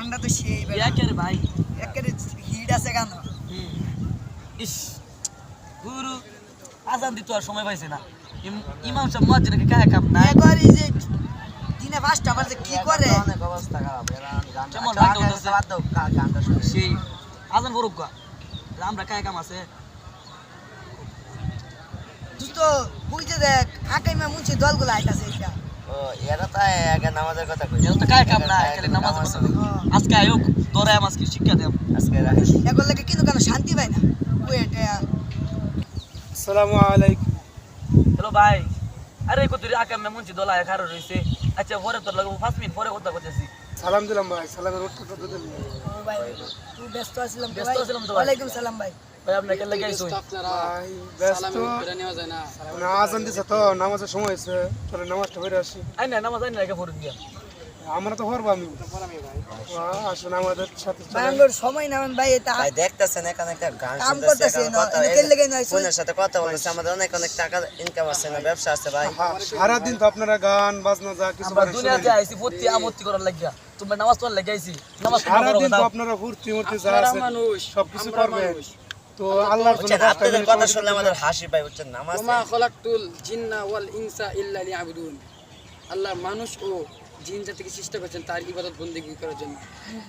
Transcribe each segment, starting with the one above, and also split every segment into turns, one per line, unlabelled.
গানটা তো সেই
একের ভাই।
একেবারে হিট আছে গান
ইস গুরু আজান দিতে আর সময় পাইছে না। ইম- ইমাম সাহেব কায়া কাম
একবার এই যে দিনে পাঁচটা বাজে কি করে?
অনেক অবস্থা খারাপ
কেমন রাগ?
বাদ দাও, গানটা শুনে।
সেই আজান করুক গা। আমরা কায়া কাম আছে।
তুই তো বুঝতে দেখ আকাইমা মুন্সি দলগুলো আইতাছে
এরা তো আগে নামাজের কথা কই
এটা তো কায়া কাম? না খালি নামাজ পড়ছে আজকে আয়োগ দরে আমাকে শিক্ষা দেব
আজকে
এখন লাগে কিন্তু কেন শান্তি পায় না? ওই এটা
আসসালামু আলাইকুম।
হ্যালো ভাই। আরে কত আকাম না মুন্সি দোলায় খারো রইছে আচ্ছা পরে তোর লাগবো পাঁচ মিনিট পরে কথা করতেছি
সালাম দিলাম ভাই সালামের উত্তর তো
ভাই তুই ব্যস্ত আছিলাম তো
ব্যস্ত আছিলাম তো ভাই।
ওয়ালাইকুম সালাম ভাই।
ভাই আপনার কেন আইছো
ব্যস্ত। না। আজান দিছে তো নামাজের সময় হয়েছে। তাহলে নামাজটা পড়ে আসি।
আই না নামাজ আই না রেখে পড়ে দিয়া।
আমরা তো পড়ব আমি। আসুন আমাদের সাথে
ভাই সময় না ভাই এটা
ভাই দেখতেছেন এখানে একটা গান
কাম করতেছে না, কেন লেগে নাই?
বোনের সাথে কথা বলতেছে আমাদের অনেক অনেক টাকা ইনকাম আছে না ব্যবসা আছে ভাই।
সারাদিন তো আপনারা গান বাজনা যা কিছু
আমরা দুনিয়াতে আইছি করার লাগিয়া। তোমরা নামাজ পড়ার লাগি নামাজ
তো আপনারা ফুর্তি মুর্তি যা আছে সবকিছু করবেন। তো আল্লাহর জন্য
আপনাদের কথা শুনলে আমাদের হাসি পাই বুঝছেন নামাজ
ওমা খলাকতুল জিন্না ওয়াল ইনসা ইল্লা লিয়াবুদুন। আল্লাহ মানুষ ও জিন জাতিকে চেষ্টা করছেন তার ইবাদত বন্দেগী করার জন্য।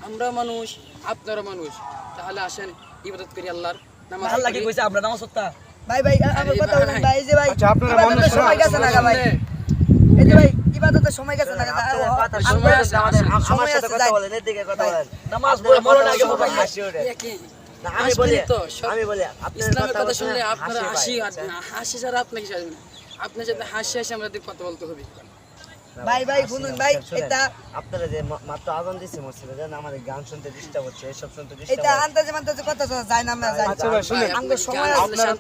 আমরা মানুষ আপনারা মানুষ তাহলে আসেন ইবাদত করি আল্লাহর নামাজ
আল্লাহ কি কইছে আমরা নামাজ পড়তা।
ভাই ভাই আমার কথা বলেন ভাই। যে ভাই
আচ্ছা, আপনারা মানুষ
সময় গেছে না ভাই? এই যে ভাই ইবাদতের সময় গেছে না
আপনাদের কথা
আমরা-
সাথে কথা বলেন এদিকে কথা বলেন।
নামাজ পড়ে মরণ আগে
হাসি ওঠে। আমি বলি
তো,
আমি বলি
ইসলামের কথা শুনলে আপনারা হাসি
পাই।
হাসি ছাড়া আপনাকে কিছু না। আপনার সাথে হাসি হাসি আমাদের কথা বলতে হবে।
ভাই ভাই শুনুন ভাই এটা
আপনারা যে মাত্র আজান দিচ্ছে মসজিদে জানেন আমাদের গান শুনতে ডিস্টার্ব হচ্ছে এসব শুনতে ডিস্টার্ব
এটা আন্তাজে মান্তাজে কথা শোনা যায় না আমরা যাই
আচ্ছা ভাই শুনেন।
আমাদের সময়
আপনারা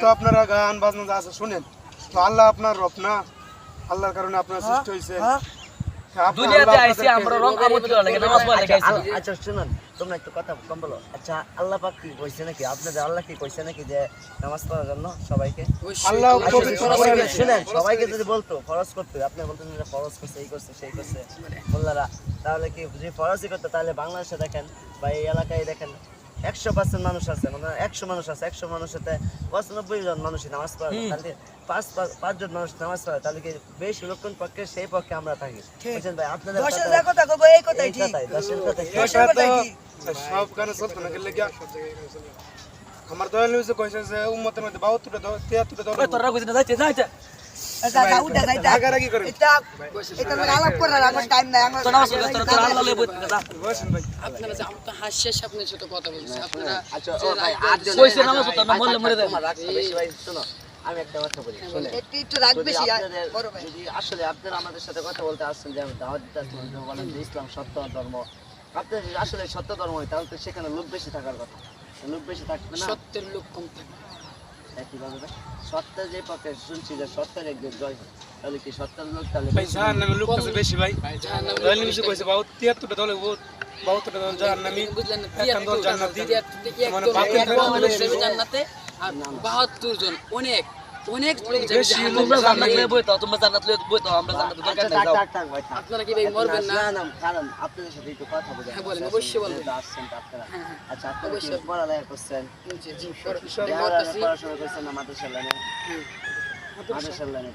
তো আপনারা গান বাজনা আছে শুনেন। তো আল্লাহ আপনার রব না আল্লাহর কারণে আপনার সৃষ্টি হয়েছে
হ্যাঁ।
দুনিয়াতে আইছি আমরা রং আমত্তি করার লাগি নামাজ পড়ার লাগি আইছি
আচ্ছা, আচ্ছা শুনুন তোমরা একটু কথা কম বলো। আচ্ছা আল্লাহ পাক কি কইছে নাকি? আপনাদের আল্লাহ কি কইছে নাকি যে নামাজ পড়ার জন্য সবাইকে?
অবশ্যই।
আল্লাহ
অবশ্যই
পবিত্র
ফরজ
শুনেন সবাইকে যদি বলতো ফরজ করতে আপনি বলতেন যে ফরজ করছে এই করছে সেই করছে। মোল্লারা তাহলে কি যদি ফরজই করতো তাহলে বাংলাদেশে দেখেন বা এই এলাকায় দেখেন একশো পার্সেন্ট মানুষ আছে মানে একশো মানুষ আছে একশো মানুষেতে পঁচানব্বই জন মানুষই নামাজ পড়ে তাহলে পাঁচ পাঁচ- পাঁচজন মানুষ নামাজ পড়ে তাহলে কি বেশ লক্ষণ পক্ষে সেই পক্ষে আমরা থাকি? বুঝছেন ভাই? আপনাদের কথা-
কব এই কথাই ঠিক।
দশের কথাই
দশের
এটা
কথাই
তো
ঠিক।
সব গানে চলতো না গেলে গিয়া আমার দয়াল নিউজে কইছে যে উম্মতের মধ্যে বাহাত্তরটা দল তিয়াত্তরটা দল
ওই তোরা কইছিস না যাইতে যাইতে
আচ্ছা আমি একটা কথা বলি যদি আসলে আপনারা আমাদের সাথে কথা বলতে আসছেন যে দাওয়াত যে বলেন যে ইসলাম সত্য ধর্ম। আপনার যদি আসলে সত্য ধর্ম হয় তাহলে তো সেখানে লোক বেশি থাকার কথা। লোক বেশি থাকবে না।
সত্যের লোক কম থাকে
কীভাবে ভাই? যে পক্ষে শুনছি যে সত্তার একদিন জয় হয়। তাহলে কি সত্তার লোক তাহলে
ভাই জাহান নামে লোক আছে বেশি ভাই।
জাহান্নামে
দয়াল নিউজে কইছে বাহাত্তর তিয়াত্তরটা দলে বহুত বাহাত্তরটা দল জাহান নামি
বুঝলেন না
একখান দল জান্নাতি। মানে
দল, দল
দিলে
যাবে জান্নাতে আর বাহাত্তর জন অনেক। অনেক লোক যাবে
বেশি
জাহান্নামে।
তোমরা জান্নাত বইতো তোমরা জান্নাত লই বইতো আমরা জান্নাত দরকার নাই
থাক
যাও
থাক থাক ভাই থাক
আপনারা কি ভাই মরবেন না
না কারণ আপনাদের সাথে একটু কথা বলে
হ্যাঁ, বলেন, অবশ্যই বলবেন।
আসছেন আপনারা
হ্যাঁ, হ্যাঁ,
আচ্ছা আপনারা কি
অবশ্যই।
পড়ালেখা করছেন
জি, জি,
পড়াশোনা।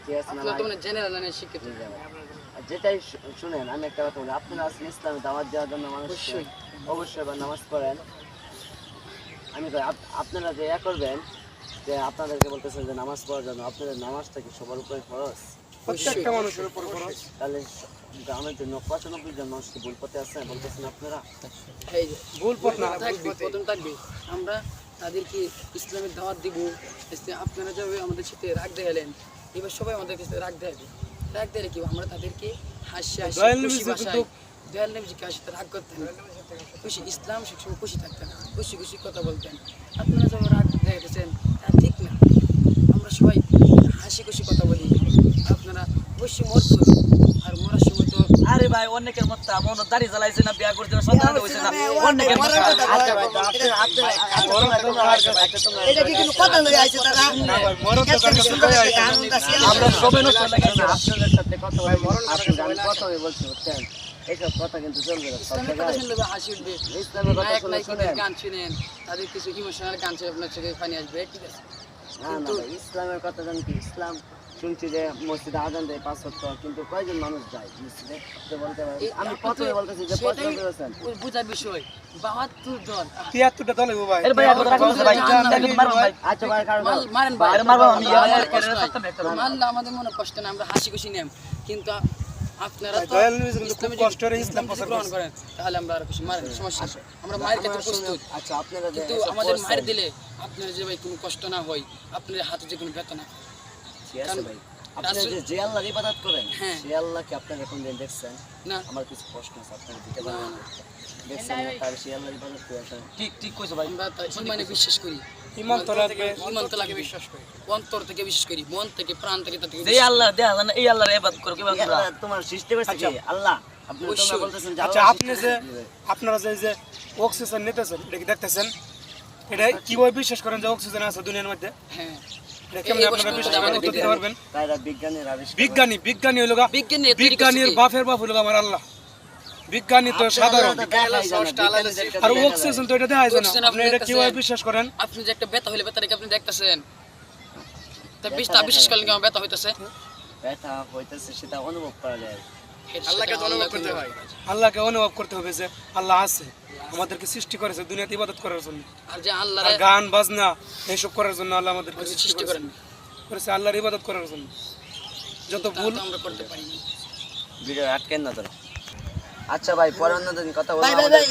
ঠিক আছে না
জেনারেল লাইনে শিক্ষিত
যেটাই শুনেন আমি একটা কথা বলি আপনারা আছেন ইসলামে দাওয়াত দেওয়ার জন্য মানুষ
অবশ্যই।
অবশ্যই নামাজ পড়েন আমি আপনারা যে ইয়া করবেন যে আপনাদেরকে বলতেছেন যে নামাজ পড়ার জন্য আপনাদের নামাজটা কি সবার উপরে খরচ
প্রত্যেকটা মানুষের উপর খরচ
তাহলে গ্রামের জন্য পঁচানব্বই জন মানুষ কি ভুল পথে আছে বলতেছেন আপনারা?
এই যে
ভুল পথ না
থাকবে প্রথম থাকবে। আমরা তাদেরকে ইসলামের দাওয়াত দিব আপনারা যেভাবে আমাদের সাথে রাগ দেখালেন এবার সবাই আমাদের কাছে রাগ দেখাবে। রাগ দেখালে কি আমরা তাদেরকে হাসি হাসি খুশি ভাষায় দয়াল নবীজি কার সাথে রাগ করতেন। খুশি ইসলাম সবসময় খুশি থাকতেন খুশি খুশি কথা বলতেন। আপনারা যেমন রাগ দেখাতেছেন তা ঠিক না। আমরা সবাই হাসি খুশি কথা বলি। আপনারা অবশ্যই মরতে আর মরার সময় তো
আরে ভাই অনেকের মত মন দাড়ি জ্বালাইছে না বিয়া করতে না সন্তান হইছে না। অনেকের মত
আচ্ছা আচ্ছা আচ্ছা
এটা কি কথা লই আইছে তারা?
মরণ তো
একটা সুন্দর একটা গান
আমরা সবাই নষ্ট লাগাইছি
আপনাদের সাথে কথা কথা বলছি বুঝছেন এইসব কথা কিন্তু চলবে না
ইসলামের কথা
জায়গায়
শুনলে হাসি উঠবে।
ইসলামের কথা শুনলে শুনেন।
গান শুনেন তাদের কিছু ইমোশনাল গান শুনে আপনার চোখে পানি আসবে ঠিক আছে?
না না ইসলামের কথা জানি কি? ইসলাম শুনছি যে মসজিদে আজান দেয় পাঁচ ওয়াক্ত, কিন্তু কয়জন মানুষ যায় মসজিদে? বলতে আমি
আপনি
প্রথমে বলতেছি যে প্রশ্ন করেছেন
ওই বিষয় বাহাত্তর দল
তিয়াত্তরটা দলে ভাই।
এর ভাই এত রাখুন ভাই। ভাই
আচ্ছা ভাই কারণ
মারেন ভাই।
মারবো আমি,
আমাদের মনে কষ্ট না আমরা হাসি খুশি নেম কিন্তু আপনারা
দয়াল নবী কিন্তু খুব
ইসলামে যদি-
ইসলাম
ইসলাম
প্রচার
করেন তাহলে আমরা আর খুশি মারেন সমস্যা আমরা মায়ের ক্ষেত্রে প্রস্তুত।
আচ্ছা আপনারা
কিন্তু আমাদের মায়ের দিলে আপনার যে ভাই কোনো কষ্ট না হয় আপনার হাতে যে কোনো ব্যথা না
ঠিক আছে ভাই। আপনারা যে যে ইবাদত করেন
হ্যাঁ।
সে আল্লাহকে আপনারা কোনদিন দেখছেন।
না।
আমার কিছু প্রশ্ন আছে আপনারা দিতে পারেন দেখছেন তার সে আল্লাহর ইবাদত করেছেন।
ঠিক ঠিক কইছো ভাই।
আমরা ইমানে বিশ্বাস করি।
ইমান তো লাগবে
ইমান তো লাগবে বিশ্বাস করি। অন্তর থেকে বিশ্বাস করি মন থেকে প্রাণ থেকে তার থেকে
আল্লাহ দেয়া জানে এই আল্লাহর ইবাদত করো কিবা
এই
তোমরা
আল্লাহ তোমার সৃষ্টি করছে আল্লাহ আপনি তোমরা বলতেছেন
আচ্ছা আপনি যে আপনারা যে যে অক্সিজেন নিতেছেন এটা কি দেখতেছেন? এটা কীভাবে বিশ্বাস করেন যে অক্সিজেন আছে দুনিয়ার মধ্যে?
হ্যাঁ।
বিজ্ঞানী বিজ্ঞানী বিজ্ঞানীর? বাপের বাপ হইল গা আমার আল্লাহ। বিজ্ঞানী তো সাধারণ। আর অক্সিজেন তো এটা দেখা যায় না।
আপনি
আপনি এটা কীভাবে বিশ্বাস করেন?
আপনি যে একটা ব্যথা হলে ব্যথাটাকে আপনি দেখতেছেন। তা বিশ্বাস করলেন কি আমার ব্যথা। হইতেছে?
ব্যথা হইতেছে সেটা অনুভব করা যায়।
আল্লাহকে অনুভব করতে হয়।
আল্লাহকে অনুভব করতে হবে যে আল্লাহ আছে আমাদেরকে সৃষ্টি করেছে দুনিয়াতে ইবাদত করার জন্য।
আর যে আল্লাহ
গান বাজনা এইসব করার জন্য আল্লাহ আমাদেরকে
সৃষ্টি করেন।
করেছে আল্লাহর ইবাদত করার জন্য। যত ভুল
আমরা করতে পারি না।
ভিডিও আটকেন না তোরা। আচ্ছা ভাই পরে অন্যদিন কথা বলব
ভাই ভাই ভাই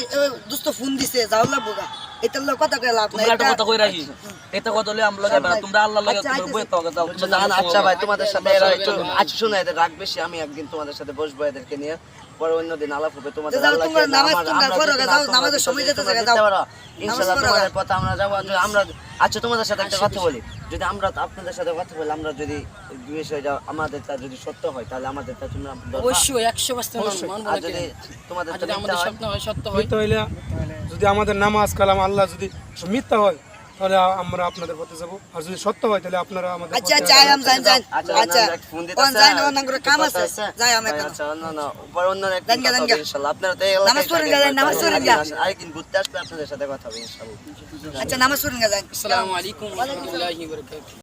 দোস্ত ফোন দিছে যাও লাগবো গা এটার লোক কথা কয়ে লাভ? নাই এটা-
কথা কই রাখি? এটা কথা হলে আমরা লগে তোমরা আল্লাহ লগে
আচ্ছা,
তোমরা তো যাও
ভাই তোমাদের সাথে এরা একটু আচ্ছা শোনো এদের রাগ বেশি আমি একদিন তোমাদের সাথে বসবো এদেরকে নিয়ে। পরে অন্যদিন আলাপ হবে তোমাদের
যাও, তোমরা নামাজ তোমরা
আমরা
করো,
যদি না
যাও, নামাজের সময় যেতে
তোমরা
যাও।
ইনশাআল্লাহ তোমাদের
যাও।
আমরা যাব আমরা আচ্ছা তোমাদের সাথে একটা কথা বলি। যদি আমরা আপনাদের সাথে কথা বলি আমরা যদি আমাদেরটা যদি সত্য হয় তাহলে আমাদেরটা তোমরা
অবশ্যই একশো পার্সেন্ট মানবো
আর
না
যদি তোমাদের
যদি আমাদের স্বপ্ন হয় সত্য হয়
হইলে যদি আমাদের নামাজ কালাম আল্লাহ যদি মিথ্যা হয় তাহলে আমরা আপনাদের পথে যাব। আর যদি সত্য হয় তাহলে আপনারা আমাদের
আচ্ছা আচ্ছা
আচ্ছা
আচ্ছা। কোন করে কাম আছে? যাই আমি
আচ্ছা না উপর অন্য
দেন।
ইনশাআল্লাহ আপনারা তো
নামাজ পড়েন নামাজ পড়েন
ঘুরতে আসলে আপনাদের সাথে কথা হবে ইনশাআল্লাহ
আচ্ছা নামাজ পড়েন গা
আসসালামু আলাইকুম ওয়া রাহমাতুল্লাহি ওয়া বারাকাতুহু।